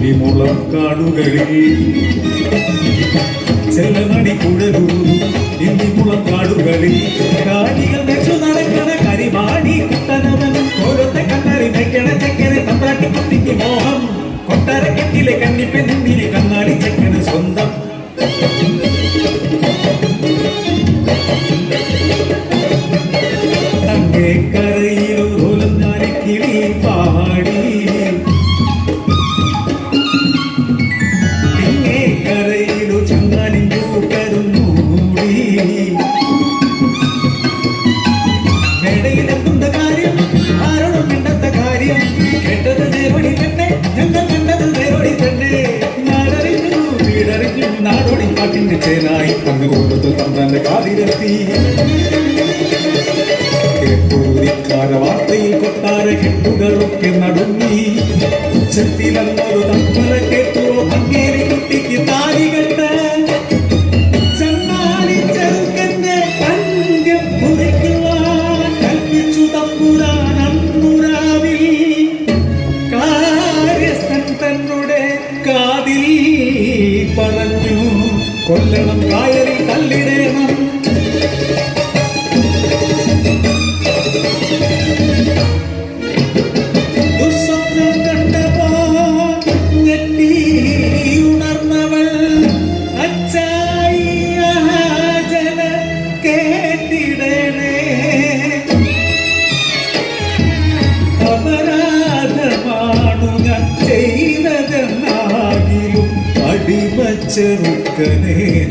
വിമുളം കാടുകളിൽ ചെല്ലമണി കുഴലൂതും ഇന്ദിമുളം കാടുകളിൽ കാലികൾ വെച്ചു നടക്കണ കരിവാടി കുട്ടനവൻ ഓരോത്തെ കണ്ണാരി വെക്കണ ചെക്കനെ തമ്പ്രാട്ടി കുട്ടിക്ക് മോഹം. കൊട്ടാരക്കെട്ടിലെ കണ്ണിപ്പെണ്ണിനെ കണ്ണാടി ചെക്കന് സ്വന്തം. അങ്ങേ പാടി. ചേനായി പങ്കുകൊടുത്തു തന്റെ കാതിലെത്തി കേട്ടൂരിക്കാര വാർത്തയിൽ കൊട്ടാര കെട്ടുകളൊക്കെ നടുങ്ങി. ഉച്ചത്തിലന്നൊരു തമ്പല കേട്ടു അങ്ങേരി കുട്ടിക്ക് താരി കെട്ട് കൊല്ലണം കായലിൽ തള്ളിടേണം ദുസ്വപ്നം കണ്ടപ്പോ ഞെട്ടി ഉണർന്നവൾ അച്ചായി ജന കേട്ടിടണേ. അപരാധമാണു ഞാൻ ചെയ്തതെന്നാകിലും caneta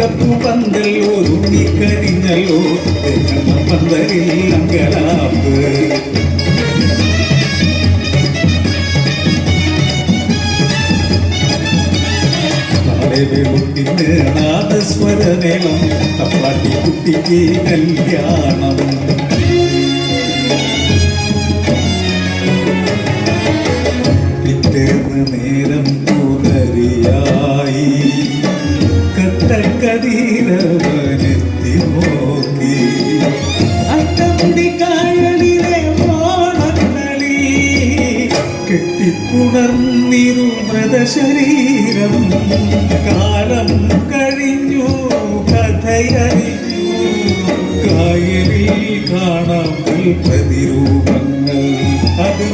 മുല്ലപ്പൂ പന്തല്ലോ കരിഞ്ഞല്ലോ. പന്തലിൽ അങ്കലാപ്പ് നാളെ വെളുപ്പിന് നാദസ്വരമേളം തപ്പാട്ടി കുട്ടിക്ക് കല്യാണം. പിറ്റേന്ന് നേരം പുലരിയായി കത്തക്കടീരവനെത്തി നോക്കി അട്ടമുടിക്കായലിലെ ഓണക്കളി കെട്ടിപ്പുണർന്നിരു മൃതശരീരം. കാലം കഴിഞ്ഞു കഥയറിഞ്ഞു. കായലിൽ കാണാം പ്രതിരൂപങ്ങൾ അത്